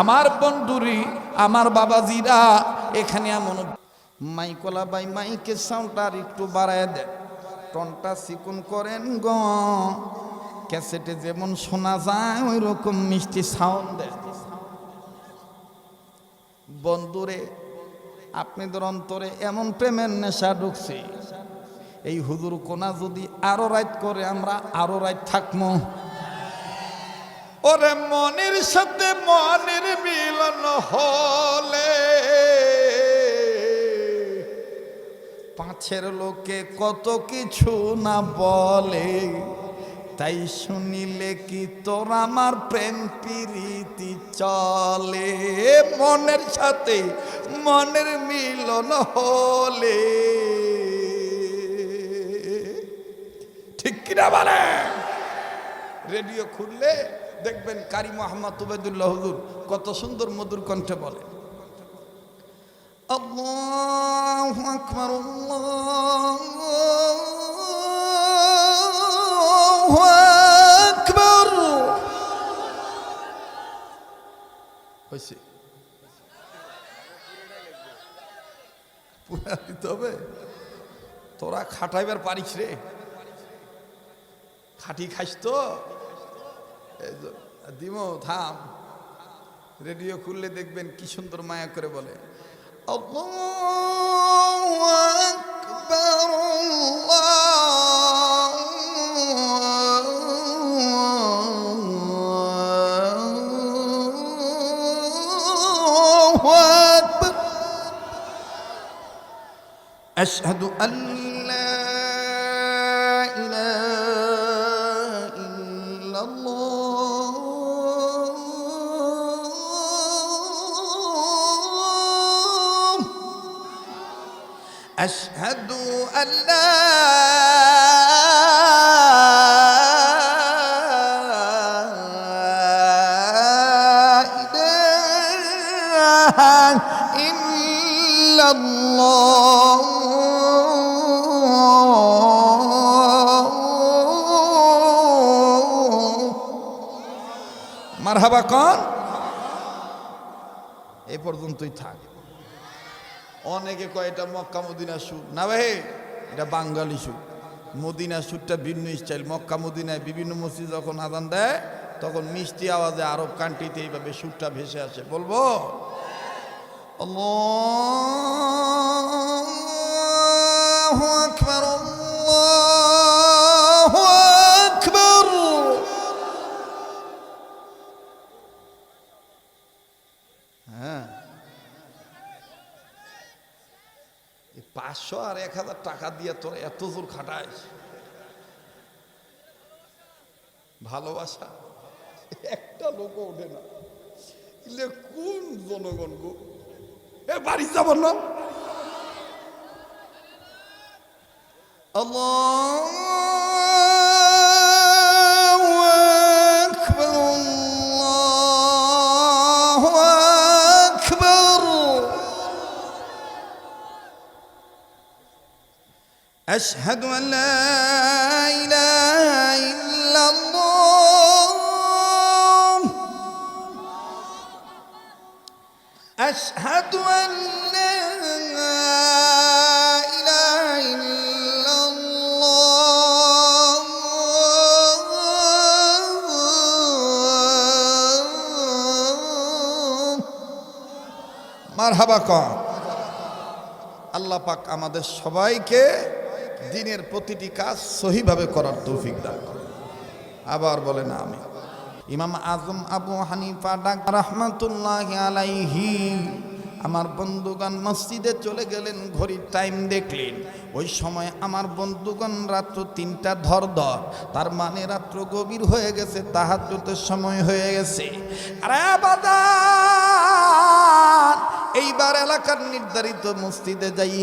আমার বন্ধুরি, আমার বাবাজিরা এখানে এমন মাইকলা বাই মাইকের সাউন্ডটা আর একটু বাড়ায় দেন টনটা চিকুন করেন গ। ক্যাসেটে যেমন শোনা যায় ওই রকম মিষ্টি সাউন্ড দেন বন্ধুরে, আপনাদের অন্তরে এমন প্রেমের নেশা ঢুকছে। এই হুজুর কোনা যদি আরও রাইত করে, আমরা আরও রাইত থাকব ওরে মনের সাথে মনের মিলন হলে। পাঁচের লোকে কত কিছু না বলে, তাই শুনিলে কি তোর আমার প্রেম প্রীতি চলে? মনের সাথে মনের মিলন হলে। ঠিক কিনা বলে? রেডিও খুললে দেখবেন কারি মোহাম্মদ তুবেদুল্লাহ হুজুর কত সুন্দর মধুর কণ্ঠে বলে। হবে। তোরা খাটাইবার পারিস রে। খাটি খাইস তো। দিমো থাম রেডিও খুললে দেখবেন কি সুন্দর মায়া করে বলে আল্লাহু আকবার, আল্লাহু আকবার। أشهد أن أشهد أن لا إله إلا الله মারহাবা কন এ পর্যন্তই থাক অনেকে কয়, এটা মক্কা মদিনা সুর না ভাই, এটা বাঙালি সুর মদিনা সুরটা ভিন্ন স্টাইল মক্কা মদিনায় বিভিন্ন মসজিদ যখন আদান দেয়, তখন মিষ্টি আওয়াজে আরব কান্ট্রিতে এইভাবে সুরটা ভেসে আসে। বলব? হ্যাঁ। পাঁচশো আর এক হাজার টাকা দিয়ে তোর এত জোর খাটাইস। ভালোবাসা? একটা লোকও ওঠে না। কোন জনগণ গো? এ বাড়ি যাব না أشهد أن لا إله إلا الله أشهد أن لا إله إلا الله মারহাবা কম আল্লাহ পাক আমাদের সবাইকে দিনের প্রতিটি কাজ সহিভাবে করার তৌফিক দান। আবার বলেন আমি ইমাম আজম আবু হানিফা ডাক, রহমতুল্লাহ আলাইহি। আমার বন্ধুগণ মসজিদে চলে গেলেন, ঘড়ির টাইম দেখলেন। ওই সময় আমার বন্ধুগণ রাত্র তিনটা ধর ধর, তার মানে রাত্র গভীর হয়ে গেছে, তাহাজ্জুদের সময় হয়ে গেছে। এইবার এলাকার নির্ধারিত মসজিদে যাই